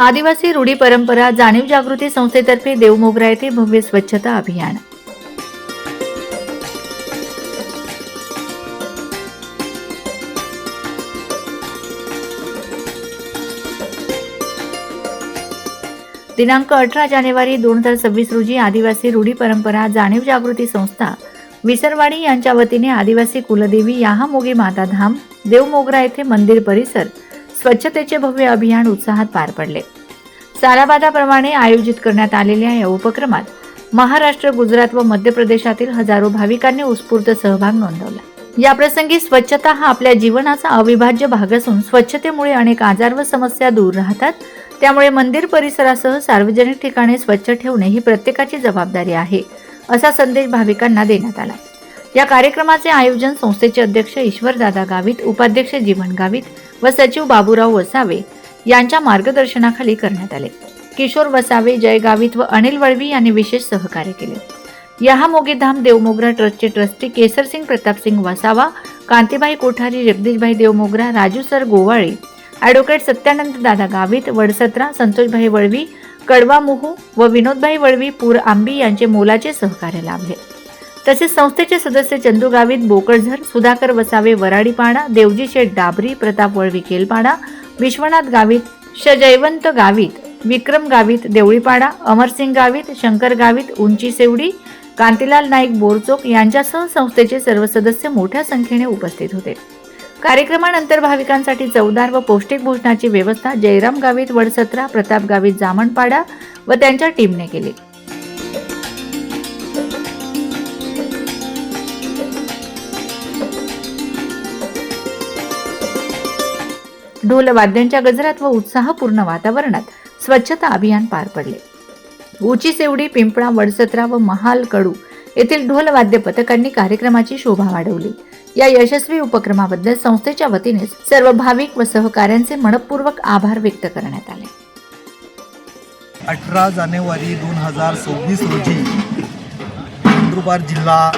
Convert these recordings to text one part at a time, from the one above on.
आदिवासी रूढी परंपरा जाणीव जागृती संस्थेतर्फे देवमोगरा येथे भव्य स्वच्छता अभियान. दिनांक अठरा जानेवारी दोन हजार सव्वीस रोजी आदिवासी रूढी परंपरा जाणीव जागृती संस्था विसरवाडी यांच्या वतीने आदिवासी कुलदेवी याहामोगी माता धाम देवमोगरा येथे मंदिर परिसर स्वच्छतेचे भव्य अभियान उत्साहात पार पडले. सालाबादाप्रमाणे आयोजित करण्यात आलेल्या या उपक्रमात महाराष्ट्र गुजरात व मध्य प्रदेशातील हजारो भाविकांनी उत्स्फूर्त सहभाग नोंदवला. याप्रसंगी स्वच्छता हा आपल्या जीवनाचा अविभाज्य भाग असून स्वच्छतेमुळे अनेक आजार व समस्या दूर राहतात. त्यामुळे मंदिर परिसरासह सार्वजनिक ठिकाणे स्वच्छ ठेवणे ही प्रत्येकाची जबाबदारी आहे असा संदेश भाविकांना देण्यात आला. या कार्यक्रमाचे आयोजन संस्थेचे अध्यक्ष ईश्वरदादा गावित उपाध्यक्ष जीवन गावित व सचिव बाबूराव वसावे यांच्या मार्गदर्शनाखाली करण्यात आले. किशोर वसावे जय गावित व अनिल वळवी यांनी विशेष सहकार्य केले. यहामोगेधाम देवमोगरा ट्रस्टचे trustee Kesarsing Pratapsing Vasava Kantibai Kothari Jagdishbhai Devmogra Raju sir Gowale advocate Satyanand Dada Gavit Vadsatra संतोषभाई Valvi कडवा मुहू व विनोदभाई वळवी पूर आंबी यांचे मोलाचे सहकार्य लाभले. तसेच संस्थेचे सदस्य चंदू गावित बोकळझर सुधाकर वसावे वराडीपाडा देवजी शेठ डाबरी प्रताप वळवी केलपाडा विश्वनाथ गावित श जयवंत गावित विक्रम गावित देवळीपाडा अमरसिंग गावित शंकर गावित उंची सेवडी कांतीलाल नाईक बोरचोक यांच्यासह संस्थेचे सर्व सदस्य मोठ्या संख्येने उपस्थित होते. कार्यक्रमानंतर भाविकांसाठी चवदार व पौष्टिक भोजनाची व्यवस्था जयराम गावित वडसत्रा प्रताप गावित जामणपाडा व त्यांच्या टीमने केली. ढोल वाद्यांच्या गजरात व उत्साहपूर्ण वातावरणात स्वच्छता अभियान पार पडले. उची सेवडी पिंपळा वडसत्रा व महाल कडू येथील ढोल वाद्य पथकांनी कार्यक्रमाची शोभा वाढवली. या यशस्वी उपक्रमाबद्दल संस्थेच्या वतीने सर्व भाविक व सहकाऱ्यांचे मनपूर्वक आभार व्यक्त करण्यात आले. अठरा जानेवारी दोन हजार सव्वीस रोजी नंदुरबार जिल्हा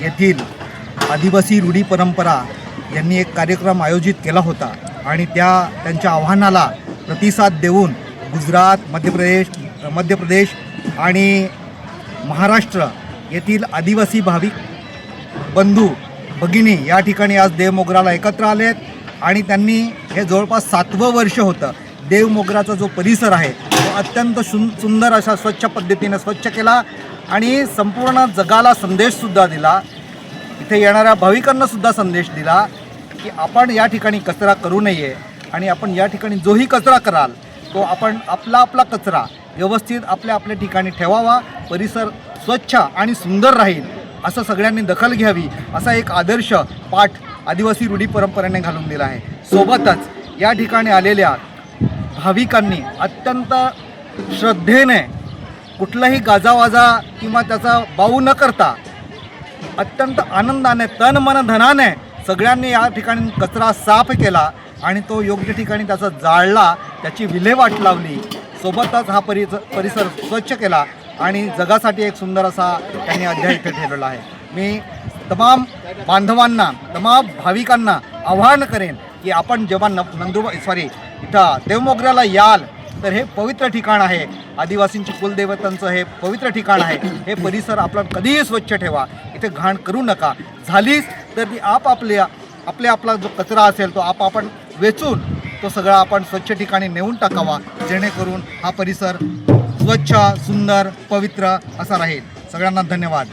येथील आदिवासी रूढी परंपरा यांनी एक कार्यक्रम आयोजित केला होता. आणि त्या त्यांच्या आव्हानाला प्रतिसाद देऊन गुजरात मध्य प्रदेश मध्य प्रदेश आणि महाराष्ट्र येथील आदिवासी भाविक बंधू भगिनी या ठिकाणी आज देवमोगराला एकत्र आले आहेत. आणि त्यांनी हे जवळपास सातवं वर्ष होतं देवमोगराचा जो परिसर आहे तो अत्यंत सुं सुंदर अशा स्वच्छ पद्धतीने स्वच्छ केला आणि संपूर्ण जगाला संदेशसुद्धा दिला. इथे येणाऱ्या भाविकांनासुद्धा संदेश दिला. की आपण या ठिकाणी कचरा करू नये आणि आपण या ठिकाणी जोही कचरा कराल तो आपण आपला आपला कचरा व्यवस्थित आपल्या आपल्या ठिकाणी ठेवावा परिसर स्वच्छ आणि सुंदर राहील असं सगळ्यांनी दखल घ्यावी असा एक आदर्श पाठ आदिवासी रूढी परंपरेने घालून दिला आहे. सोबतच या ठिकाणी आलेल्या भाविकांनी अत्यंत श्रद्धेने कुठलाही गाजावाजा किंवा त्याचा बाऊ न करता अत्यंत आनंदाने तन मन धनाने सगळ्यांनी या ठिकाणी कचरा साफ केला आणि तो योग्य ठिकाणी त्याचा जाळला त्याची विल्हेवाट लावली. सोबतच हा परि परिसर स्वच्छ केला आणि जगासाठी एक सुंदर असा त्यांनी अध्याय इथे ठेवलेला आहे. मी तमाम बांधवांना तमाम भाविकांना आवाहन करेन की आपण जेव्हा न नंदुरबार सॉरी इथं देवमोगऱ्याला याल तर हे पवित्र ठिकाण आहे. आदिवासींची कुलदेवतांचं हे पवित्र ठिकाण आहे. हे परिसर आपला कधीही स्वच्छ ठेवा. इथे घाण करू नका. झालीच तर ती आपापल्या आपल्या आपला जो कचरा असेल तो आप आपण वेचून तो सगळा आपण स्वच्छ ठिकाणी नेऊन टाकावा जेणेकरून हा परिसर स्वच्छ सुंदर पवित्र असा राहील. सगळ्यांना धन्यवाद.